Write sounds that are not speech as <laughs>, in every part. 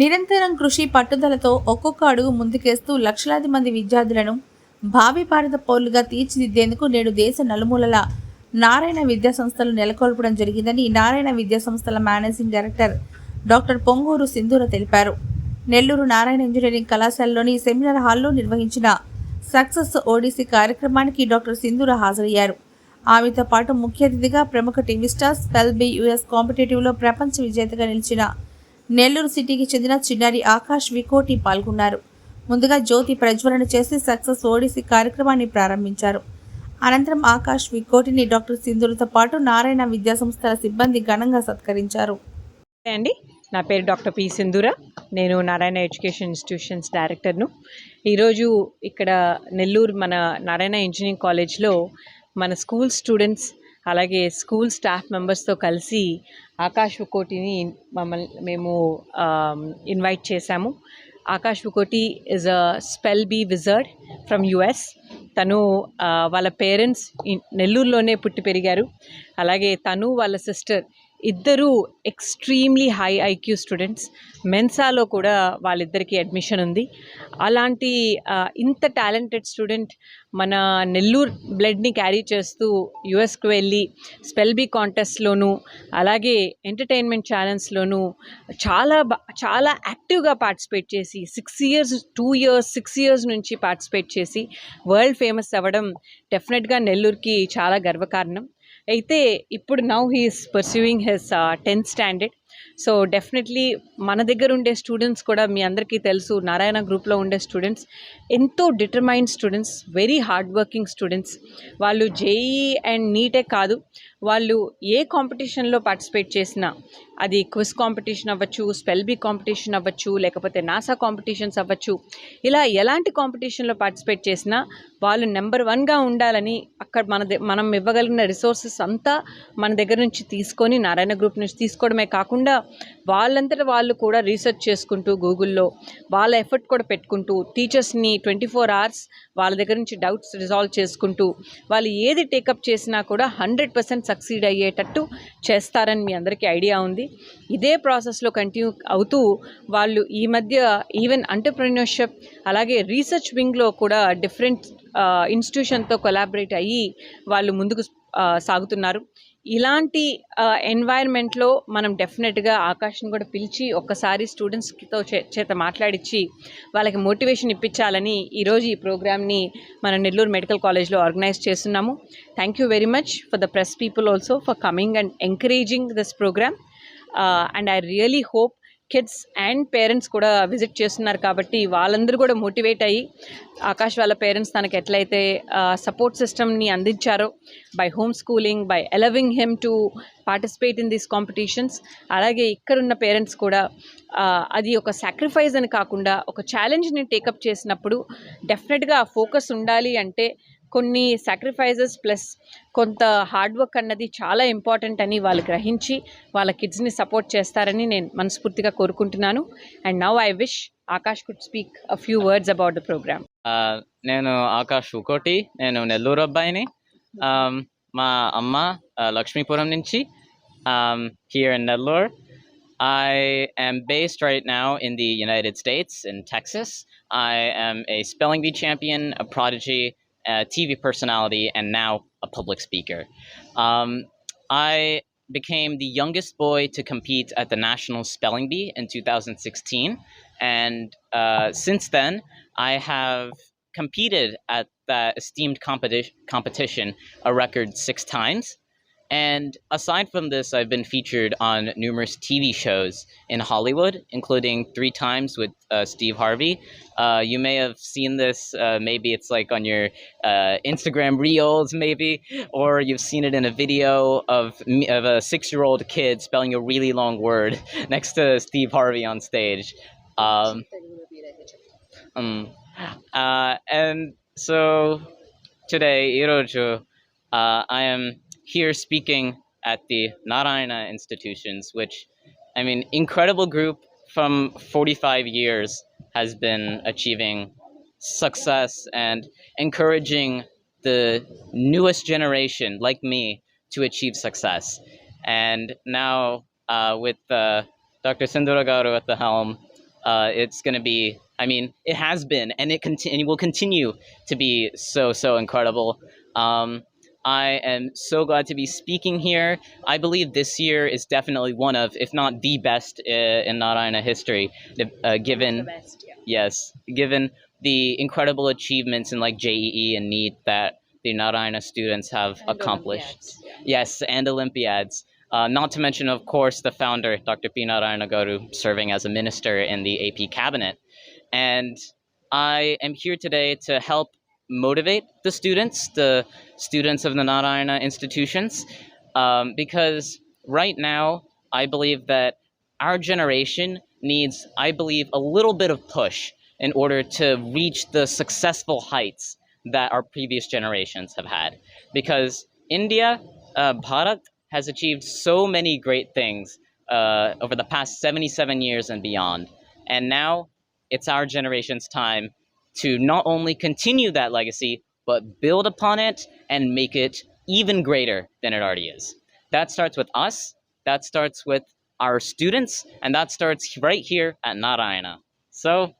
నిరంతరం కృషి పట్టుదలతో ఒక్కొక్క అడుగు ముందుకేస్తూ లక్షలాది మంది విద్యార్థులను భావి భారత పౌరులుగా తీర్చిదిద్దేందుకు నేడు దేశ నలుమూలల నారాయణ విద్యా సంస్థలు నెలకొల్పడం జరిగిందని నారాయణ విద్యా సంస్థల managing director doctor Ponguru Sindhura తెలిపారు. నెల్లూరు నారాయణ ఇంజనీరింగ్ కళాశాలలోని సెమినార్ హాల్లో నిర్వహించిన సక్సెస్ ఓడిసి కార్యక్రమానికి డాక్టర్ సింధూర హాజరయ్యారు. ఆమెతో పాటు ముఖ్య అతిథిగా ప్రముఖ TV star spell bee US కాంపిటేటివ్లో ప్రపంచ విజేతగా నిలిచిన నెల్లూరు సిటీకి చెందిన చిన్నారి ఆకాష్ వికోటి పాల్గొన్నారు. ముందుగా జ్యోతి ప్రజ్వలన చేసి సక్సెస్ ఓడిసి కార్యక్రమాన్ని ప్రారంభించారు. అనంతరం ఆకాష్ వికోటిని డాక్టర్ సింధులతో పాటు నారాయణ విద్యాసంస్థల సిబ్బంది ఘనంగా సత్కరించారు. అండి. నా పేరు డాక్టర్ పి సింధూర. నేను నారాయణ ఎడ్యుకేషన్ ఇన్స్టిట్యూషన్స్ డైరెక్టర్ను. ఈరోజు ఇక్కడ నెల్లూరు మన నారాయణ ఇంజనీరింగ్ కాలేజ్లో మన స్కూల్ స్టూడెంట్స్ అలాగే స్కూల్ స్టాఫ్ మెంబర్స్తో కలిసి ఆకాష్ కోటిని మమ్మల్ని మేము ఇన్వైట్ చేశాము. Akash Koti is a spell bee wizard from US తను వాళ్ళ పేరెంట్స్ నెల్లూరులోనే పుట్టి పెరిగారు. అలాగే తను వాళ్ళ సిస్టర్ ఇద్దరు ఎక్స్ట్రీమ్లీ హై ఐక్యూ స్టూడెంట్స్. మెన్సాలో కూడా వాళ్ళిద్దరికీ అడ్మిషన్ ఉంది. అలాంటి ఇంత టాలెంటెడ్ స్టూడెంట్ మన నెల్లూరు బ్లడ్ని క్యారీ చేస్తూ యుఎస్కి వెళ్ళి స్పెల్ బీ కాంటెస్ట్లోనూ అలాగే ఎంటర్టైన్మెంట్ ఛానల్స్లోనూ చాలా బా చాలా యాక్టివ్గా పార్టిసిపేట్ చేసి six years two years six years నుంచి పార్టిసిపేట్ చేసి వరల్డ్ ఫేమస్ అవ్వడం డెఫినెట్గా నెల్లూరుకి చాలా గర్వకారణం. అయితే ఇప్పుడు now he's pursuing his tenth standard so definitely మన దగ్గర ఉండే స్టూడెంట్స్ కూడా మీ అందరికీ తెలుసు. నారాయణ గ్రూప్లో ఉండే స్టూడెంట్స్ ఎంతో determined students very hard working students. వాళ్ళు జేఈ అండ్ నీటే కాదు వాళ్ళు ఏ కాంపిటీషన్లో పార్టిసిపేట్ చేసినా అది క్విజ్ కాంపిటీషన్ అవ్వచ్చు స్పెల్ బీ కాంపిటీషన్ అవ్వచ్చు లేకపోతే నాసా కాంపిటీషన్స్ అవ్వచ్చు ఇలా ఎలాంటి కాంపిటీషన్లో పార్టిసిపేట్ చేసినా వాళ్ళు నెంబర్ వన్గా ఉండాలని అక్కడ మన మనం ఇవ్వగలిగిన రిసోర్సెస్ అంతా మన దగ్గర నుంచి తీసుకొని నారాయణ గ్రూప్ నుంచి తీసుకోవడమే కాకుండా వాళ్ళంతట వాళ్ళు కూడా రీసెర్చ్ చేసుకుంటూ గూగుల్లో వాళ్ళ ఎఫర్ట్ కూడా పెట్టుకుంటూ టీచర్స్ని ట్వంటీ ఫోర్ అవర్స్ వాళ్ళ దగ్గర నుంచి డౌట్స్ రిజాల్వ్ చేసుకుంటూ వాళ్ళు ఏది టేకప్ చేసినా కూడా హండ్రెడ్ పర్సెంట్ సక్సీడ్ అయ్యేటట్టు చేస్తారని మీ అందరికీ ఐడియా ఉంది. ఇదే ప్రాసెస్లో కంటిన్యూ అవుతూ వాళ్ళు ఈ మధ్య ఈవెన్ అంటర్ప్రెన్యూర్షిప్ అలాగే రీసెర్చ్ వింగ్లో కూడా డిఫరెంట్ ఇన్స్టిట్యూషన్తో కొలాబరేట్ అయ్యి వాళ్ళు ముందుకు uh, సాగుతున్నారు. ఇలాంటి ఎన్వైర్న్మెంట్లో మనం డెఫినెట్గా ఆకాష్ని కూడా పిలిచి ఒక్కసారి స్టూడెంట్స్తో చే చేత మాట్లాడించి వాళ్ళకి మోటివేషన్ ఇప్పించాలని ఈరోజు ఈ ప్రోగ్రామ్ని మన నెల్లూరు మెడికల్ కాలేజ్లో ఆర్గనైజ్ చేస్తున్నాము. Thank you very much for the press people also for coming and encouraging this programme and I really hope kids and parents కూడా విజిట్ చేస్తున్నారు కాబట్టి వాళ్ళందరూ కూడా మోటివేట్ అయ్యి ఆకాష్ వాళ్ళ పేరెంట్స్ తనకి ఎట్లయితే సపోర్ట్ సిస్టమ్ని అందించారో by home schooling by allowing him to participate in these competitions అలాగే ఇక్కడున్న పేరెంట్స్ కూడా అది ఒక సాక్రిఫైస్ అని కాకుండా ఒక ఛాలెంజ్ని టేకప్ చేసినప్పుడు డెఫినెట్గా ఆ ఫోకస్ ఉండాలి అంటే కొన్ని సాక్రిఫైజెస్ ప్లస్ కొంత హార్డ్ వర్క్ అన్నది చాలా ఇంపార్టెంట్ అని వాళ్ళు గ్రహించి వాళ్ళ కిడ్స్ని సపోర్ట్ చేస్తారని నేను మనస్ఫూర్తిగా కోరుకుంటున్నాను. And now I wish Akash could speak a few words about the programme నేను ఆకాష్ ఉకోటి నేను నెల్లూరు అబ్బాయిని. Um, మా అమ్మ లక్ష్మీపురం నుంచి here in Nellore I am based right now in the United States, in Texas. I am a spelling bee champion, a prodigy, a TV personality, and now a public speaker. Um, I became the youngest boy to compete at the National Spelling Bee in 2016. And uh, since then, I have competed at that esteemed competi- competition a record six times. And aside from this, I've been featured on numerous TV shows in Hollywood, including three times with uh, Steve Harvey. Uh, you may have seen this, uh, maybe it's like on your uh, Instagram reels, maybe, or you've seen it in a video of, of a six year old kid spelling a really long word <laughs> next to Steve Harvey on stage. Um, um, and so today, Iroju, uh, I am here speaking at the Narayana institutions, which, I mean, incredible group from 45 years has been achieving success and encouraging the newest generation like me to achieve success. And now, uh, with uh, Dr. Sindhura Garu at the helm, Uh, it's going to be, I mean, it has been, and it, conti- and it will continue to be so, so incredible. Um, I am so glad to be speaking here. I believe this year is definitely one of, if not the best uh, in Narayana history, uh, given yes, given the incredible achievements in like JEE and NEET that the Narayana students have accomplished. Yes, and Olympiads. Uh, not to mention, of course, the founder, Dr. P. Narayana Garu, serving as a minister in the AP cabinet. And I am here today to help motivate the students, the students of the Narayana institutions, um, because right now, I believe that our generation needs, I believe, a little bit of push in order to reach the successful heights that our previous generations have had. Because India, uh, Bharat, has achieved so many great things uh, over the past 77 years and beyond. And now it's our generation's time to not only continue that legacy, but build upon it and make it even greater than it already is. That starts with us, that starts with our students, and that starts right here at Narayana. So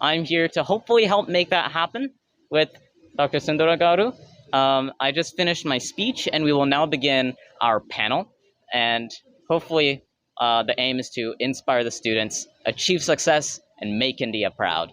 I'm here to hopefully help make that happen with Dr. Sundara Garu. Um, I just finished my speech, and we will now begin our panel. And hopefully, uh, the aim is to inspire the students, achieve success, and make India proud.